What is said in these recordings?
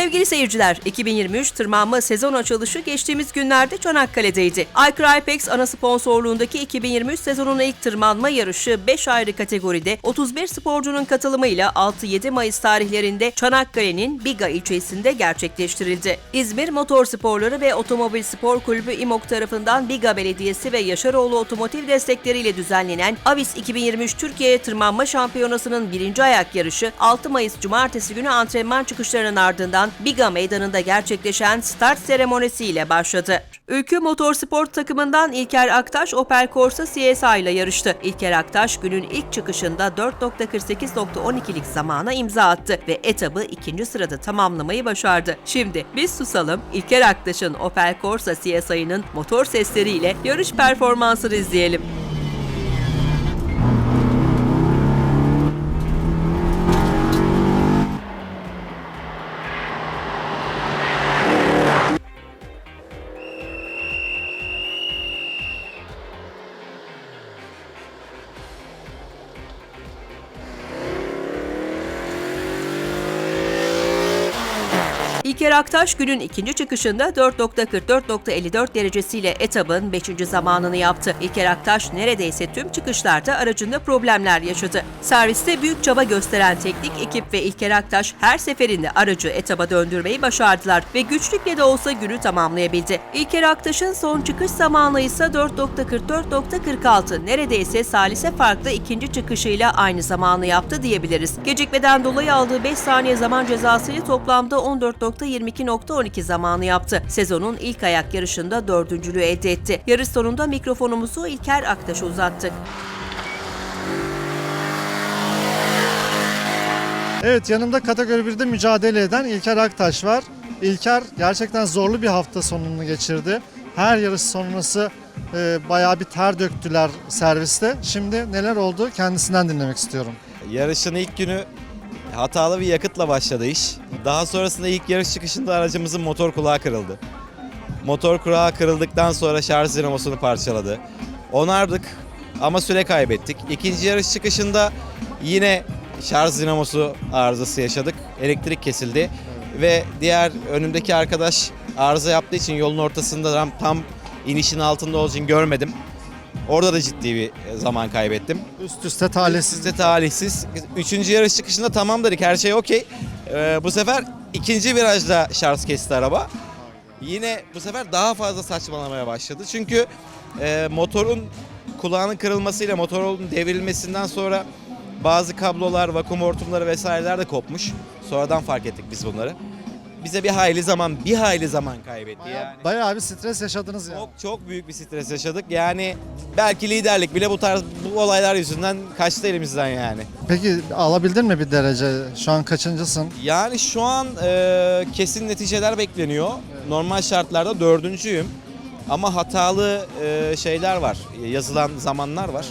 Sevgili seyirciler, 2023 tırmanma sezon açılışı geçtiğimiz günlerde Çanakkale'deydi. Aykır Ipex ana sponsorluğundaki 2023 sezonun ilk tırmanma yarışı 5 ayrı kategoride 31 sporcunun katılımıyla 6-7 Mayıs tarihlerinde Çanakkale'nin Biga ilçesinde gerçekleştirildi. İzmir Motor Sporları ve Otomobil Spor Kulübü İMOK tarafından Biga Belediyesi ve Yaşaroğlu Otomotiv destekleriyle düzenlenen Avis 2023 Türkiye Tırmanma Şampiyonası'nın birinci ayak yarışı 6 Mayıs Cumartesi günü antrenman çıkışlarının ardından Biga Meydanı'nda gerçekleşen start seremonisiyle başladı. Ülkü Motorsport takımından İlker Aktaş Opel Corsa CSA ile yarıştı. İlker Aktaş günün ilk çıkışında 4.48.12'lik zamana imza attı ve etabı ikinci sırada tamamlamayı başardı. Şimdi biz susalım İlker Aktaş'ın Opel Corsa CSA'nın motor sesleriyle yarış performansını izleyelim. İlker Aktaş günün ikinci çıkışında 4.44.54 derecesiyle etabın 5. zamanını yaptı. İlker Aktaş neredeyse tüm çıkışlarda aracında problemler yaşadı. Serviste büyük çaba gösteren teknik ekip ve İlker Aktaş her seferinde aracı etaba döndürmeyi başardılar ve güçlükle de olsa günü tamamlayabildi. İlker Aktaş'ın son çıkış zamanı ise 4.44.46 neredeyse salise farklı ikinci çıkışıyla aynı zamanı yaptı diyebiliriz. Gecikmeden dolayı aldığı 5 saniye zaman cezasıyla toplamda 14.22.12 zamanı yaptı. Sezonun ilk ayak yarışında dördüncülüğü elde etti. Yarış sonunda mikrofonumuzu İlker Aktaş'a uzattık. Evet yanımda kategori 1'de mücadele eden İlker Aktaş var. İlker gerçekten zorlu bir hafta sonunu geçirdi. Her yarış sonrası e, bayağı bir ter döktüler serviste. Şimdi neler oldu kendisinden dinlemek istiyorum. Yarışın ilk günü hatalı bir yakıtla başladı iş. Daha sonrasında ilk yarış çıkışında aracımızın motor kulağı kırıldı. Motor kulağı kırıldıktan sonra şarj dinamosunu parçaladı. Onardık ama süre kaybettik. İkinci yarış çıkışında yine şarj dinamosu arızası yaşadık. Elektrik kesildi ve diğer önümdeki arkadaş arıza yaptığı için yolun ortasında tam, inişin altında olduğu için görmedim. Orada da ciddi bir zaman kaybettim. Üst üste talihsiz. Sizde talihsiz. Üçüncü yarış çıkışında tamam dedik her şey okey. Ee, bu sefer ikinci virajda şarj kesti araba. Yine bu sefer daha fazla saçmalamaya başladı. Çünkü e, motorun kulağının kırılmasıyla motorun devrilmesinden sonra bazı kablolar, vakum hortumları vesaireler de kopmuş. Sonradan fark ettik biz bunları. Bize bir hayli zaman, bir hayli zaman kaybetti yani. Bayağı, bayağı bir stres yaşadınız ya. Çok çok büyük bir stres yaşadık. Yani belki liderlik bile bu tarz bu olaylar yüzünden kaçtı elimizden yani. Peki alabildin mi bir derece? Şu an kaçıncısın? Yani şu an e, kesin neticeler bekleniyor. Normal şartlarda dördüncüyüm. Ama hatalı e, şeyler var. Yazılan zamanlar var.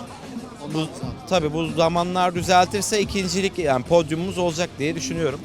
Bu, tabii bu zamanlar düzeltirse ikincilik yani podyumumuz olacak diye düşünüyorum.